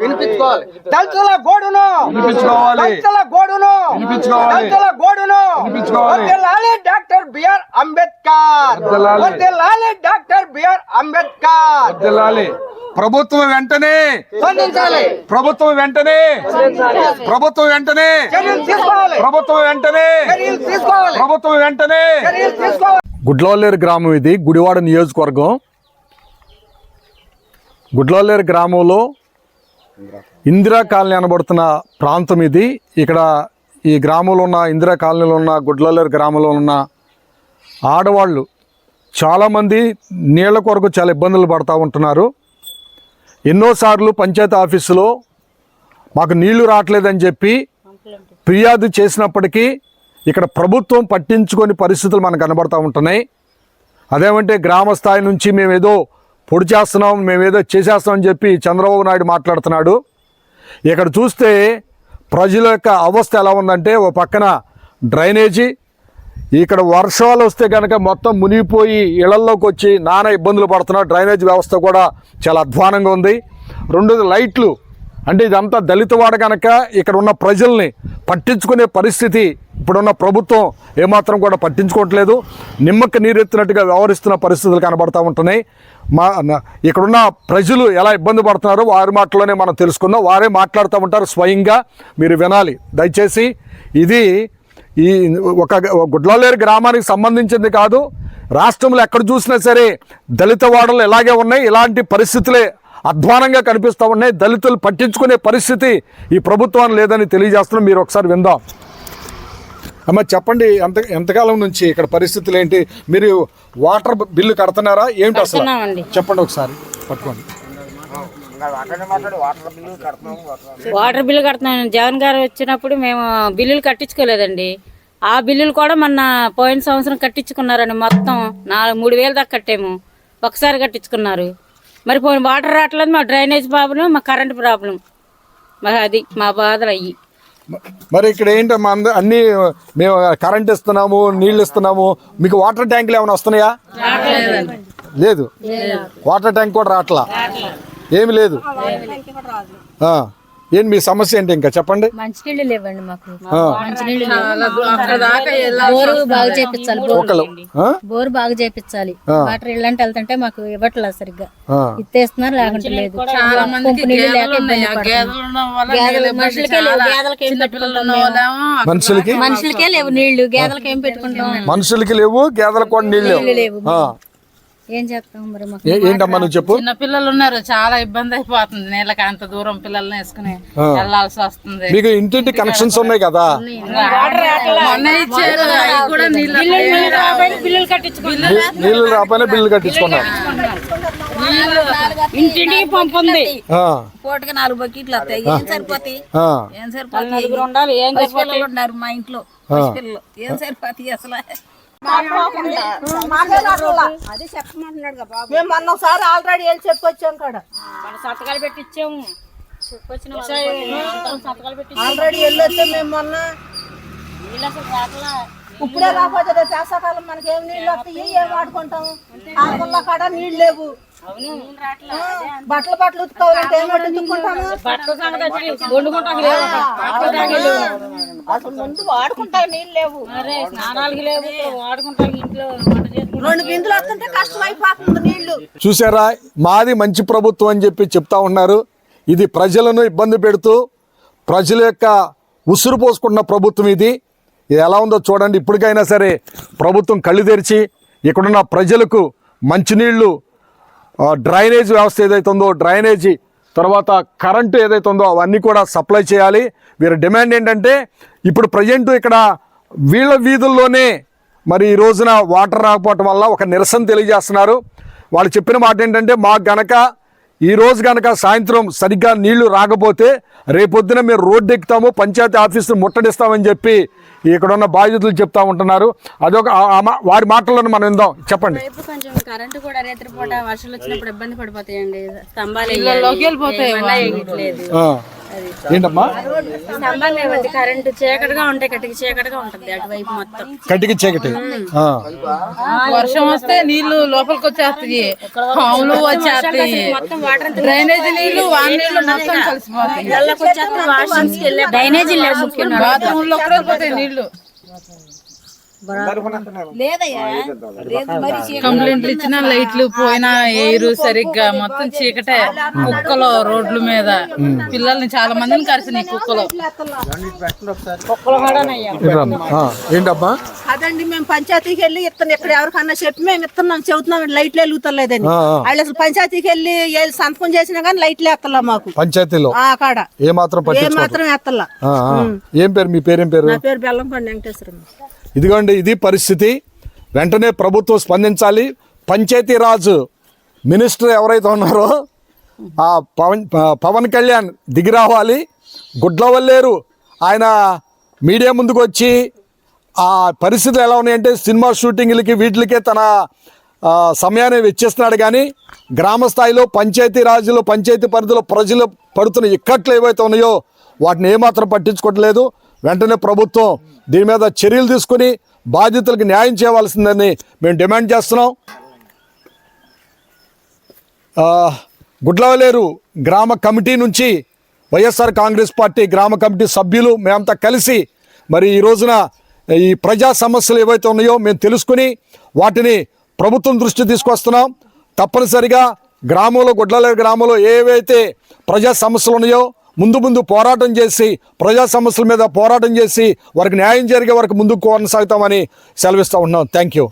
వినిపించుకోవాలి. దళితుల గోడును. దళితుల గోడును. దళితుల గోడును. Doctor BR Ambedkar. వర్ధిల్లాలి డాక్టర్ బిఆర్ అంబేద్కర్. వర్ధిల్లాలి. ప్రభుత్వం వెంటనే ప్రభుత్వం వెంటనే ప్రభుత్వం వెంటనే ప్రభుత్వం వెంటనే ప్రభుత్వం వెంటనే గుడ్లవల్లేరు గ్రామం ఇది గుడివాడ నియోజకవర్గం. గుడ్లవల్లేరు గ్రామంలో ఇందిరా కాలనీ అనబడుతున్న ప్రాంతం ఇది. ఇక్కడ ఈ గ్రామంలో ఉన్న ఇందిరా కాలనీలో ఉన్న గుడ్లలేరు గ్రామంలో ఉన్న ఆడవాళ్ళు చాలామంది నీళ్ళ కొరకు చాలా ఇబ్బందులు పడుతూ ఉంటున్నారు. ఎన్నోసార్లు పంచాయతీ ఆఫీసులో మాకు నీళ్ళు రావట్లేదని చెప్పి ఫిర్యాదు చేసినప్పటికీ ఇక్కడ ప్రభుత్వం పట్టించుకొని పరిస్థితులు మనకు కనబడుతూ ఉంటున్నాయి. అదేమంటే గ్రామ స్థాయి నుంచి మేము ఏదో పొడి చేస్తున్నాం మేము ఏదో చెప్పి చంద్రబాబు నాయుడు మాట్లాడుతున్నాడు. ఇక్కడ చూస్తే ప్రజల యొక్క అవస్థ ఎలా ఉందంటే ఓ పక్కన డ్రైనేజీ ఇక్కడ వర్షాలు వస్తే కనుక మొత్తం మునిగిపోయి ఇళ్ళలోకి వచ్చి నానా ఇబ్బందులు పడుతున్నారు. డ్రైనేజ్ వ్యవస్థ కూడా చాలా అధ్వానంగా ఉంది. రెండోది లైట్లు. అంటే ఇదంతా దళితవాడ కనుక ఇక్కడ ఉన్న ప్రజల్ని పట్టించుకునే పరిస్థితి ఇప్పుడున్న ప్రభుత్వం ఏమాత్రం కూడా పట్టించుకోవట్లేదు. నిమ్మక నీరెత్తినట్టుగా వ్యవహరిస్తున్న పరిస్థితులు కనబడతా ఉంటున్నాయి. మా ఇక్కడున్న ప్రజలు ఎలా ఇబ్బంది పడుతున్నారో వారి మాటలోనే మనం తెలుసుకుందాం. వారే మాట్లాడుతూ ఉంటారు స్వయంగా. మీరు వినాలి. దయచేసి ఇది ఈ ఒక గుడ్లలేరు గ్రామానికి సంబంధించింది కాదు. రాష్ట్రంలో ఎక్కడ చూసినా సరే దళిత వాడలు ఇలాగే ఉన్నాయి. ఇలాంటి పరిస్థితులే అధ్వానంగా కనిపిస్తూ ఉన్నాయి. దళితులు పట్టించుకునే పరిస్థితి ఈ ప్రభుత్వాన్ని లేదని తెలియజేస్తున్నాం. మీరు ఒకసారి విందాం. అమ్మ చెప్పండి ఎంత ఎంతకాలం నుంచి ఇక్కడ పరిస్థితులు ఏంటి? మీరు వాటర్ బిల్లు కడుతున్నారా? ఏంటి అసలు. చెప్పండి ఒకసారి పట్టుకోండి. వాటర్ బిల్లు కడుతున్నాం జగన్ గారు వచ్చినప్పుడు మేము బిల్లులు కట్టించుకోలేదండి. ఆ బిల్లులు కూడా మొన్న పోయిన సంవత్సరం కట్టించుకున్నారండి మొత్తం నాలుగు మూడు వేలు దాకా కట్టాము. ఒకసారి కట్టించుకున్నారు. మరి పోయిన వాటర్ రావట్లేదు మా డ్రైనేజ్ ప్రాబ్లం మా కరెంట్ ప్రాబ్లం మరి అది మా బాధలు అయ్యి. మ- మరి ఇక్కడ ఏంటమ్మా అంద అన్ని మేము కరెంట్ ఇస్తున్నాము నీళ్ళు ఇస్తున్నాము మీకు వాటర్ ట్యాంకులు ఏమైనా వస్తున్నాయా? లేదు. వాటర్ ట్యాంక్ కూడా రావట్లా? ఏమి లేదు. ఏంటి మీ సమస్య ఏంటి ఇంకా? చెప్పండి. మంచినీళ్ళు లేవండి మాకు. మంచినీళ్ళు బోరు బాగా చేపించాలి బోరు. బాగా చేపించాలి వాటర్ ఇళ్ళంటే వెళ్తుంటే మాకు ఇవ్వట్లేదు సరిగ్గా. ఆ. ఇచ్చేస్తున్నారు లేకుంటే లేదు. నీళ్ళు లేక మనుషులకే లేవు. గేదెలకి ఏం పెట్టుకుంటాం మేము? మనుషులకి? మనుషులకే లేవు నీళ్ళు గేదెలకి ఏం పెట్టుకుంటాం? మనుషులకి లేవు గేదెలకు కూడా నీళ్ళు లేవు. ఏం చేస్తాం మరి మాకు ఏ- ఏంటమ్మా నువ్వు చెప్పు? చిన్న పిల్లలు ఉన్నారు చాలా ఇబ్బంది అయిపోతుంది. నీళ్ళకి అంత దూరం పిల్లల్ని వేసుకుని వెళ్ళాల్సి వస్తుంది. మీకు ఇంటింటి కనెక్షన్స్ ఉన్నాయి కదా? నీళ్ళు రాకపోయినా బిల్లు కట్టించుకున్నారు ఇంటింటికి పంపు ఉంది. ఆ. పూటకి నాలుగు బకెట్లు వస్తాయి. ఏం సరిపోతాయి? ఆ. ఏం సరిపోతాయి? నలుగురు ఉండాలి. ఏం పిల్లలు ఉన్నారు మా ఇంట్లో. పిల్లలు ఏం సరిపోతాయి అసలు? మేము మొన్న ఒకసారి ఆల్రెడీ వెళ్ళి చెప్పుకొచ్చాం కాడ. మన సంతకాలు పెట్టి ఆల్రెడీ వెళ్ళొచ్చాం మేము మొన్న. నీళ్ళు అసలు రాకలా ఇప్పుడే రాకపోతే రేపు వేసవకాలం మనకి ఏం నీళ్ళు వస్తాయి? ఏం వాడుకుంటాం? ఆకుల్లో కాడ నీళ్ళు లేవు. బట్టలు బట్టలు ఉతుకోవాలంటే ఏం పెట్టి అసలు ముందు వాడుకుంటా నీళ్ళు లేవు. అరే స్నానాలకి లేవు వాడుకుంటాం ఇంట్లో వంట చేసుకుంటాం. రెండు బిందులు వస్తుంటే కష్టం అయిపోతుంది నీళ్ళు చూసారా? మాది మంచి ప్రభుత్వం అని చెప్పి చెప్తా ఉన్నారు. ఇది ప్రజలను ఇబ్బంది పెడుతూ ప్రజల యొక్క ఉసురు పోసుకుంటున్న ప్రభుత్వం ఇది. ఇది ఎలా ఉందో చూడండి. ఇప్పటికైనా సరే ప్రభుత్వం కళ్ళు తెరిచి ఇక్కడున్న ప్రజలకు మంచినీళ్ళు డ్రైనేజ్ వ్యవస్థ ఏదైతే ఉందో డ్రైనేజీ తర్వాత కరెంటు ఏదైతే ఉందో అవన్నీ కూడా సప్లై చేయాలి. వీరి డిమాండ్ ఏంటంటే ఇప్పుడు ప్రజెంట్ ఇక్కడ వీళ్ళ వీధుల్లోనే మరి ఈ రోజున వాటర్ రాకపోవటం వల్ల ఒక నిరసన తెలియజేస్తున్నారు. వాళ్ళు చెప్పిన మాట ఏంటంటే మాకు గనక ఈ రోజు గనక సాయంత్రం సరిగ్గా నీళ్ళు రాకపోతే రేపొద్దున మేము రోడ్డు ఎక్కుతాము పంచాయతీ ఆఫీసును ముట్టడిస్తామని చెప్పి ఇక్కడ ఉన్న బాధితులు చెప్తా ఉంటున్నారు. అదొక వారి మాటలను మనం విందాం. చెప్పండి. కొంచెం కరెంటు కూడా రేత్రి పూట వర్షాలు వచ్చినప్పుడు ఇబ్బంది పడిపోతాయండి. స్తంభాలు ఏంటమ్మా? స్తంభాలు లేవండి కరెంటు చీకటిగా ఉంటాయి కటికి చీకటిగా ఉంటుంది అటువైపు మొత్తం. కటికి చీకటి. ఆ. వర్షం వస్తే నీళ్ళు లోపలికి వచ్చేస్తాయి. పాములు వచ్చేస్తాయి. మొత్తం వాటర్ డ్రైనేజీ నీళ్ళు వాన నీళ్ళు మొత్తం కలిసిపోతాయి. డ్రైనేజీ లేదు ముఖ్యం బాత్రూమ్లో కూడా పోతాయి నీళ్ళు లేదయ్యా లేదు మరి చీ- కంప్లైంట్లు ఇచ్చినా లైట్లు పోయినా ఎయిరు సరిగ్గా మొత్తం చీకటే. కుక్కలు రోడ్ల మీద. పిల్లల్ని చాలా మందిని కరిసినాయి కుక్కలు. ఏంటమ్మా అదండి మేము పంచాయతీకి వెళ్ళి ఇస్తాను ఇక్కడ ఎవరికన్నా చెప్పి మేము ఇస్తున్నాం చెబుతున్నాం లైట్లు వెలుగుతలేదని. ఆ. వాళ్ళు అసలు పంచాయతీకి వెళ్ళి ఏ- సంతకం చేసినా కానీ లైట్లు ఎత్తలా మాకు. పంచాయతీలో? ఆ కాడ. ఏ మాత్రం? ఏ మాత్రం ఎత్తలా. ఏం పేరు మీ పేరేం పేరు? నా పేరు బెల్లంకొండ వెంకటేశ్వరం ఇదిగోండి ఇది పరిస్థితి. వెంటనే ప్రభుత్వం స్పందించాలి. పంచాయతీరాజ్ మినిస్టర్ ఎవరైతే ఉన్నారో ఆ పవన్ పవన్ కళ్యాణ్ దిగి రావాలి. గుడ్లవల్లేరు ఆయన మీడియా ముందుకు వచ్చి ఆ పరిస్థితులు ఎలా ఉన్నాయంటే సినిమా షూటింగ్లకి వీటికే తన సమయాన్ని వెచ్చిస్తున్నాడు కానీ గ్రామ స్థాయిలో పంచాయతీ రాజులు పంచాయతీ పరిధిలో ప్రజలు పడుతున్న ఇక్కట్లు ఏవైతే ఉన్నాయో వాటిని ఏమాత్రం పట్టించుకోవట్లేదు. వెంటనే ప్రభుత్వం దీని మీద చర్యలు తీసుకుని బాధితులకు న్యాయం చేయవలసిందని మేము డిమాండ్ చేస్తున్నాం. గుడ్లవలేరు గ్రామ కమిటీ నుంచి వైఎస్ఆర్ కాంగ్రెస్ పార్టీ గ్రామ కమిటీ సభ్యులు మేమంతా కలిసి మరి ఈ రోజున ఈ ప్రజా సమస్యలు ఏవైతే ఉన్నాయో మేము తెలుసుకుని వాటిని ప్రభుత్వం దృష్టి తీసుకొస్తున్నాం. తప్పనిసరిగా గ్రామంలో గుడ్లలేరు గ్రామంలో ఏవైతే ప్రజా సమస్యలు ఉన్నాయో ముందు ముందు పోరాటం చేసి ప్రజా సమస్యల మీద పోరాటం చేసి వారికి న్యాయం జరిగే వరకు ముందుకు కొనసాగుతామని సెలవిస్తూ ఉన్నాం. Thank you